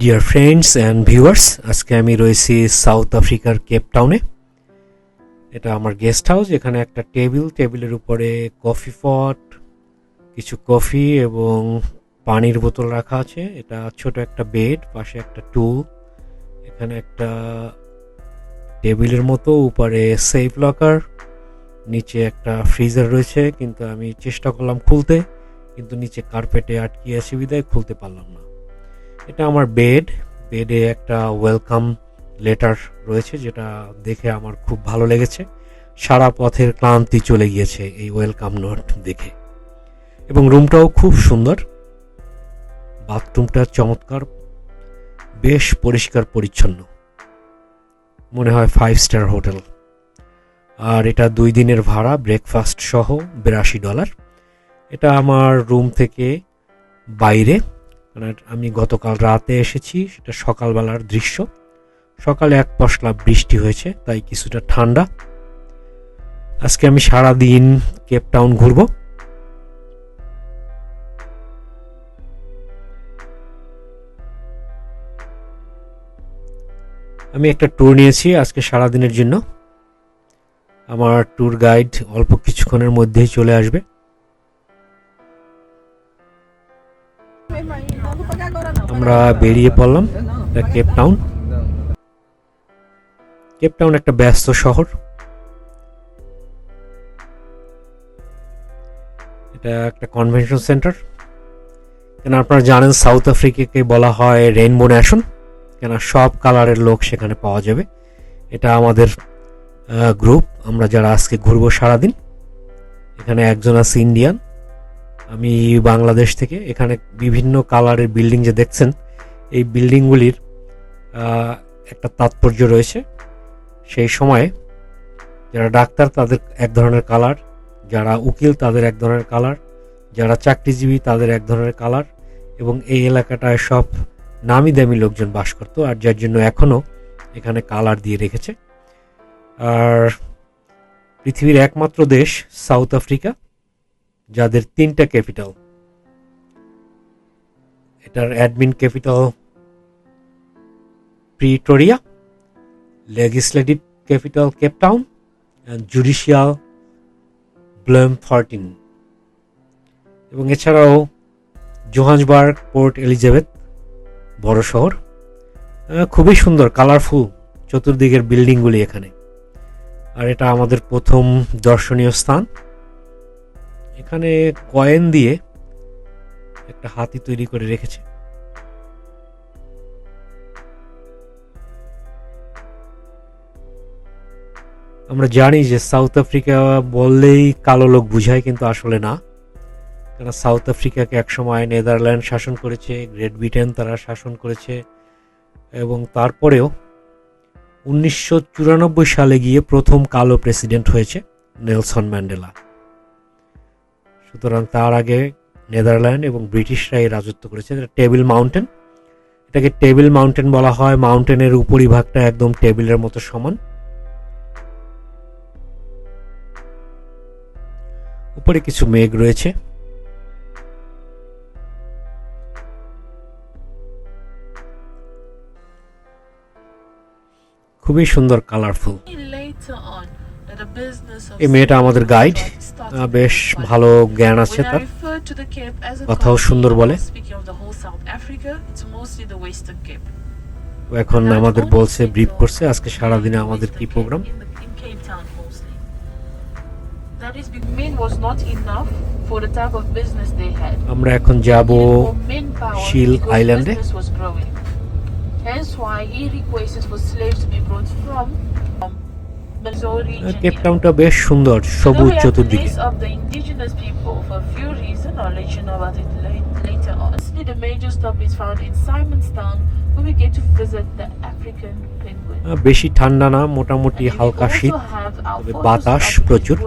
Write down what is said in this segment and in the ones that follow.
Dear friends and viewers আজকে আমি রয়েছি সাউথ আফ্রিকার কেপ টাউনে এটা আমার গেস্ট হাউস এখানে একটা টেবিল টেবিলের উপরে কফি পট কিছু কফি এবং পানির বোতল রাখা আছে। এটা ছোট একটা বেড পাশে একটা টুল এখানে একটা টেবিলের মতো, উপরে সেফ লকার নিচে একটা ফ্রিজার রয়েছে, কিন্তু আমি চেষ্টা করলাম খুলতে, কিন্তু নিচে কার্পেটে আটকিয়ে বিদায়, খুলতে পারলাম না। এটা আমার বেড বেডে একটা ওয়েলকাম লেটার রয়েছে যেটা দেখে আমার খুব ভালো লেগেছে। সারা পথের ক্লান্তি চলে গিয়েছে এই ওয়েলকাম নোট দেখে। এবং রুমটাও খুব সুন্দর। বাথরুমটা চমৎকার। বেশ পরিষ্কার পরিচ্ছন্ন। মনে হয় ফাইভ স্টার হোটেল আর এটা দুই দিনের ভাড়া ব্রেকফাস্ট সহ বিরাশি ডলার এটা আমার রুম থেকে বাইরে। কারণ আমি গতকাল রাতে এসেছি, সেটা সকালবেলার দৃশ্য। সকালে এক পশলা বৃষ্টি হয়েছে, তাই কিছুটা ঠান্ডা। আজকে আমি সারা দিন কেপ টাউন ঘুরবো। আমি একটা ট্যুর নিয়েছি আজকে সারা দিনের জন্য। আমার ট্যুর গাইড অল্প কিছুক্ষণের মধ্যেই চলে আসবে। আমরা বেরিয়ে পড়লাম কেপ টাউন কেপ টাউন একটা ব্যস্ত শহর। এটা একটা কনভেনশন সেন্টার কেন আপনারা জানেন সাউথ আফ্রিকাকে বলা হয় রেইনবো ন্যাশন কেন সব কালারের লোক সেখানে পাওয়া যাবে। এটা আমাদের গ্রুপ আমরা যারা আজকে ঘুরবো সারাদিন, এখানে একজন আছে ইন্ডিয়ান আমি বাংলাদেশ থেকে এখানে বিভিন্ন কালারের বিল্ডিং যে দেখছেন, এই বিল্ডিংগুলির একটা তাৎপর্য রয়েছে। সেই সময়ে যারা ডাক্তার, তাদের এক ধরনের কালার, যারা উকিল, তাদের এক ধরনের কালার, যারা চাকরিজীবী, তাদের এক ধরনের কালার এবং এই এলাকাটায় সব নামি দামি লোকজন বাস করতো আর যার জন্য এখনও এখানে কালার দিয়ে রেখেছে। আর পৃথিবীর একমাত্র দেশ, সাউথ আফ্রিকা। যাদের তিনটা ক্যাপিটাল। এটার admin capital, Pretoria legislative capital Cape Town and judicial Bloemfontein এবং এছাড়াও জোহান্সবার্গ, পোর্ট এলিজাবেথ, বড় শহর। খুবই সুন্দর, কালারফুল চতুর্দিকের বিল্ডিংগুলি এখানে। আর এটা আমাদের প্রথম দর্শনীয় স্থান। এখানে কয়েন দিয়ে একটা হাতি তৈরি করে রেখেছে। আমরা জানি যে সাউথ আফ্রিকা বললেই কালো লোক বুঝায়, কিন্তু আসলে না। কেন সাউথ আফ্রিকাকে একসময় নেদারল্যান্ড শাসন করেছে, গ্রেট ব্রিটেন তারা শাসন করেছে, এবং তারপরেও উনিশশো চুরানব্বই সালে গিয়ে প্রথম কালো প্রেসিডেন্ট হয়েছে নেলসন ম্যান্ডেলা। সুতরাং তার আগে নেদারল্যান্ড এবং ব্রিটিশরা এই রাজত্ব করেছে এটা টেবিল মাউন্টেন। এটাকে টেবিল মাউন্টেন বলা হয়। মাউন্টেনের উপরিভাগটা একদম টেবিলের মতো সমান। উপরে কিছু মেঘ রয়েছে। খুবই সুন্দর কালারফুল এই মেয়েটা আমাদের গাইড বেশ ভালো জ্ঞান আছে তার। কথাও সুন্দর বলে। এখন আমাদের বলছে ব্রিফ করছে আজকে সারাদিনে আমাদের কি প্রোগ্রাম আমরা এখন যাব শিল আইল্যান্ডে Hence why he requested for slaves to be brought from Cape টাউনটা বেশ সুন্দর সবুজ চতুর্দিকে বেশি ঠান্ডা না মোটামুটি হালকা শীত তবে বাতাস প্রচুর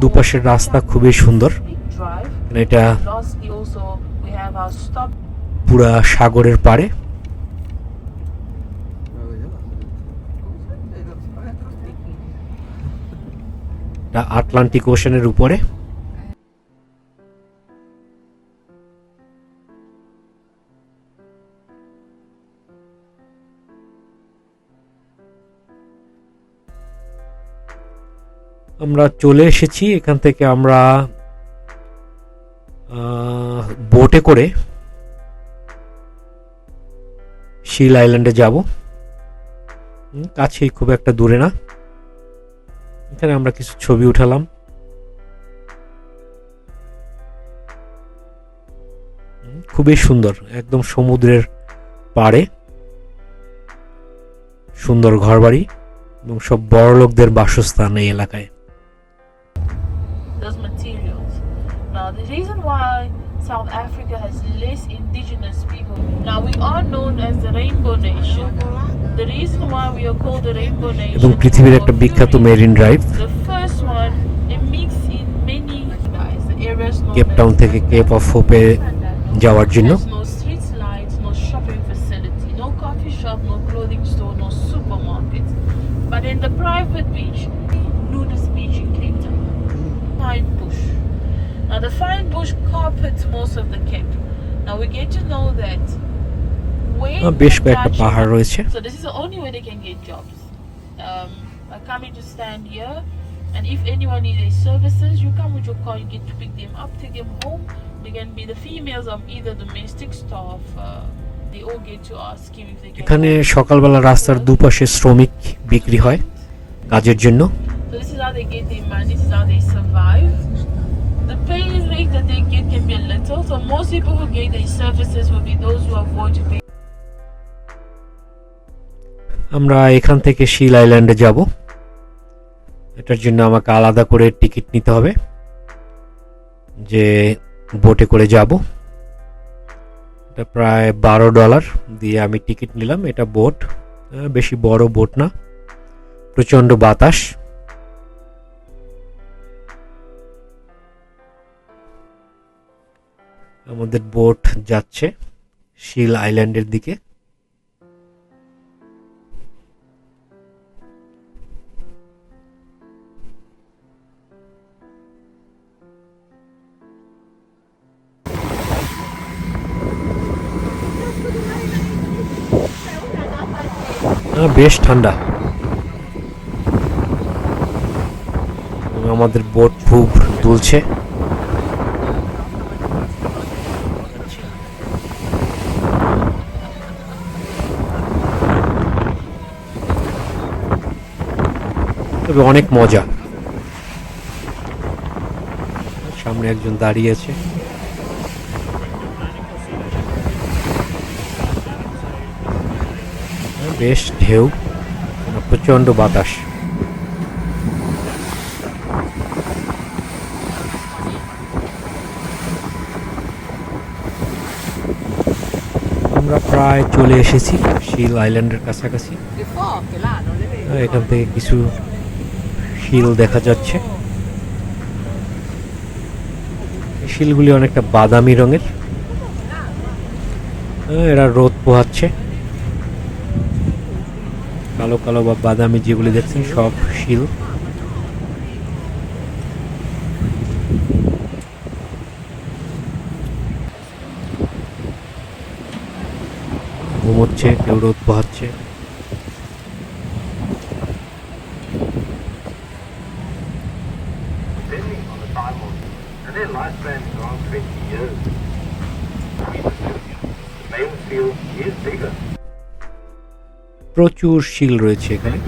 দুপাশের রাস্তা খুবই সুন্দর এটা পুরা সাগরের পাড়ে আটলান্টিক ওশানের উপরে। আমরা চলে এসেছি, এখান থেকে আমরা বোটে করে শিল আইল্যান্ডে যাব। কাছেই খুব একটা দূরে না। এখানে আমরা কিছু ছবি উঠালাম। খুবই সুন্দর একদম সমুদ্রের পাড়ে। সুন্দর ঘরবাড়ি এবং সব বড় লোকদের বাসস্থান এই এলাকায়. Now, the reason why South Africa has less indigenous people, now we are known as the Rainbow Nation. The reason why we are called the Rainbow Nation. এবং পৃথিবীর for একটা a বিখ্যাত marine drive The first one, it mixes in many areas Cape Town as থেকে Cape of হোপে যাওয়ার জন্য no street lights, no shopping facility, no coffee shop, no clothing store, no supermarket. But in the private beach, nudist beach in Cape Town, fine bush. Now the fine bush carpets most of the Cape. Now we get to know that when বেশ কয়েকটা পাহাড় রয়েছে so this is the only way they can get jobs. Um, are coming to stand here, and if anyone needs their services, you come with your car, you get to pick them up, take them home. They can be the females of either domestic staff. Uh, they all get to ask him if they can. এখানে সকালবেলা রাস্তার দুপাশে শ্রমিক বিক্রি হয় কাজের জন্য So this is how they get their money. This is how they survive. wage that they get can be a little, so most people who get these services will be those who afford to pay. আমরা এখান থেকে শিল আইল্যান্ডে যাব। এটার জন্য আমাকে আলাদা করে টিকিট নিতে হবে। যে বোটে করে যাব। এটা প্রায় বারো ডলার দিয়ে আমি টিকিট নিলাম। এটা বোট বেশি বড় বোট না। প্রচণ্ড বাতাস। আমাদের বোট যাচ্ছে শিল আইল্যান্ডের দিকে। বেশ ঠান্ডা। আমাদের বোট খুব দুলছে। তবে অনেক মজা। সামনে একজন দাঁড়িয়ে আছে। বেশ ঢেউ, প্রচণ্ড বাতাস। আমরা প্রায় চলে এসেছি শিল আইল্যান্ডের কাছাকাছি। এখান থেকে কিছু শিল দেখা যাচ্ছে। শিলগুলি অনেকটা বাদামি রঙের। এরা রোদ পোহাচ্ছে। কালো কালো বা বাদামি যেগুলি দেখছেন, সব শিল। ঘুমোচ্ছে কেউ রোদ পোহাচ্ছে depending on the time of, and their lifespan is around 20 years. The main field is bigger, প্রচুর শিল রয়েছে এখানে।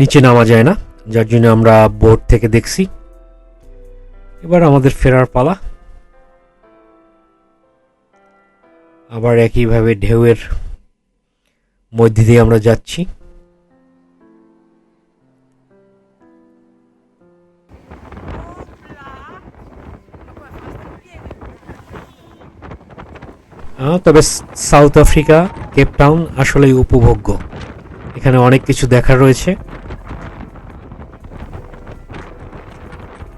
নিচে নামা যায় না, যার জন্য আমরা বোর্ড থেকে দেখছি। এবার আমাদের ফেরার পালা। আবার একইভাবে ঢেউয়ের মধ্যে দিয়ে আমরা যাচ্ছি। তবে সাউথ আফ্রিকা, কেপ টাউন আসলেই উপভোগ্য। এখানে অনেক কিছু দেখার রয়েছে।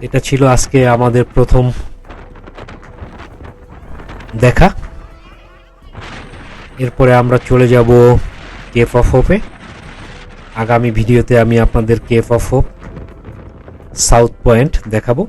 এটা ছিল আজকে আমাদের প্রথম দেখা। এরপরে আমরা চলে যাব কেফ অফ হোপে আগামী ভিডিওতে আমি আপনাদের Cape of Hope south point দেখাবো।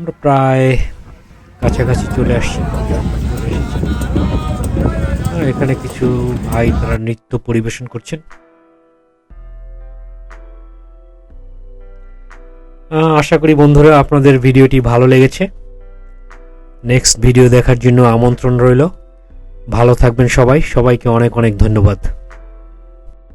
আমরা প্রায় কাছাকাছি চলে আসছি। এখানে কিছু ভাই তারা নৃত্য পরিবেশন করছেন। আশা করি বন্ধুরা আপনাদের ভিডিওটি ভালো লেগেছে। নেক্সট ভিডিও দেখার জন্য আমন্ত্রণ রইল। ভালো থাকবেন সবাই। সবাইকে অনেক অনেক ধন্যবাদ।